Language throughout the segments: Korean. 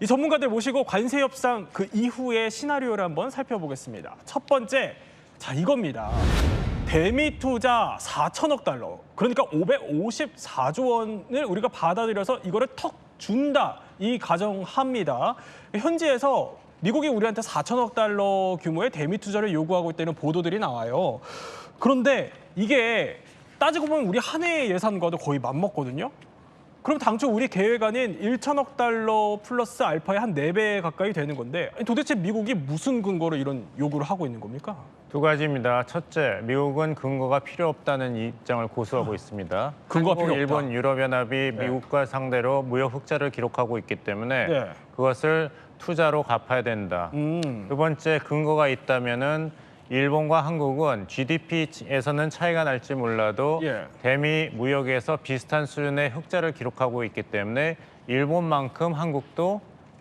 이 전문가들 모시고 관세 협상 그 이후의 시나리오를 한번 살펴보겠습니다. 첫 번째, 자 이겁니다. 대미 투자 4천억 달러, 그러니까 554조 원을 우리가 받아들여서 이거를 턱 준다 이 가정합니다. 현지에서 미국이 우리한테 4천억 달러 규모의 대미 투자를 요구하고 있다는 보도들이 나와요. 그런데 이게 따지고 보면 우리 한 해의 예산과도 거의 맞먹거든요. 그럼 당초 우리 계획안인 1천억 달러 플러스 알파의 한 네 배 가까이 되는 건데 도대체 미국이 무슨 근거로 이런 요구를 하고 있는 겁니까? 두 가지입니다. 첫째, 미국은 근거가 필요 없다는 입장을 고수하고 있습니다. 근거가 필요 없다. 일본, 유럽연합이 미국과 상대로 무역 흑자를 기록하고 있기 때문에 네. 그것을 투자로 갚아야 된다. 음. 두 번째 근거가 있다면은 일본과 한국은 GDP에서는 차이가 날지 몰라도 예. 대미 무역에서 비슷한 수준의 흑자를 기록하고 있기 때문에 일본만큼 한국도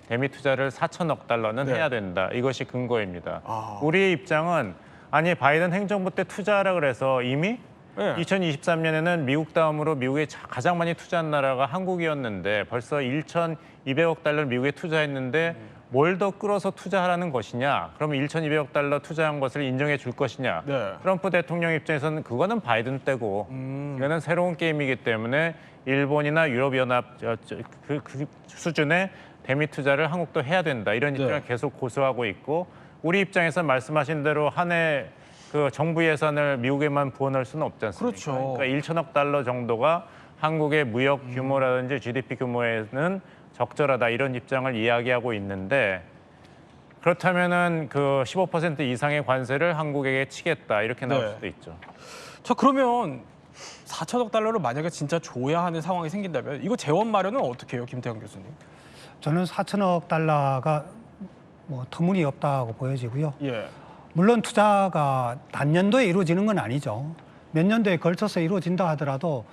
대미 투자를 4천억 달러는 네. 해야 된다. 이것이 근거입니다. 아. 우리의 입장은 아니 바이든 행정부 때 투자하라 그래서 이미 네. 2023년에는 미국 다음으로 미국에 자- 가장 많이 투자한 나라가 한국이었는데 벌써 1,200억 달러를 미국에 투자했는데 뭘 더 끌어서 투자하라는 것이냐? 그러면 1,200억 달러 투자한 것을 인정해 줄 것이냐? 네. 트럼프 대통령 입장에서는 그거는 바이든 때고 음. 이거는 새로운 게임이기 때문에 일본이나 유럽연합 저- 저- 그, 그 수준의 대미 투자를 한국도 해야 된다 이런 네. 입장을 계속 고수하고 있고 우리 입장에서 말씀하신 대로 한해 그 정부 예산을 미국에만 부어넣을 수는 없지 않습니까? 그렇죠. 그러니까 1천억 달러 정도가 한국의 무역 규모라든지 GDP 규모에는 적절하다 이런 입장을 이야기하고 있는데 그렇다면은 그 15% 이상의 관세를 한국에게 치겠다 이렇게 나올 네. 수도 있죠. 자 그러면 4천억 달러를 만약에 진짜 줘야 하는 상황이 생긴다면 이거 재원 마련은 어떻게 해요, 김태형 교수님? 저는 4천억 달러가 뭐 터무니없다고 보여지고요. 예. 물론 투자가 단년도에 이루어지는 건 아니죠. 몇 년도에 걸쳐서 이루어진다 하더라도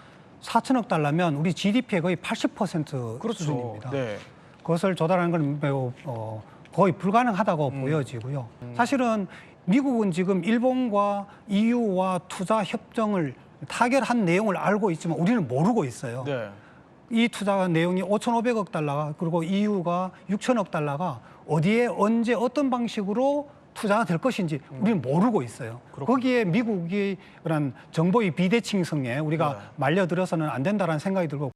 4천억 달러면 우리 GDP의 거의 80% 그렇죠. 수준입니다. 네. 그것을 조달하는 건 매우 어, 거의 불가능하다고 음. 보여지고요. 사실은 미국은 지금 일본과 EU와 투자 협정을 타결한 내용을 알고 있지만 우리는 모르고 있어요. 네. 이 투자 내용이 5,500억 달러가 그리고 EU가 6천억 달러가 어디에 언제 어떤 방식으로 투자가 될 것인지 우리는 모르고 있어요. 그렇군요. 거기에 미국이 그런 정보의 비대칭성에 우리가 네. 말려들어서는 안 된다라는 생각이 들고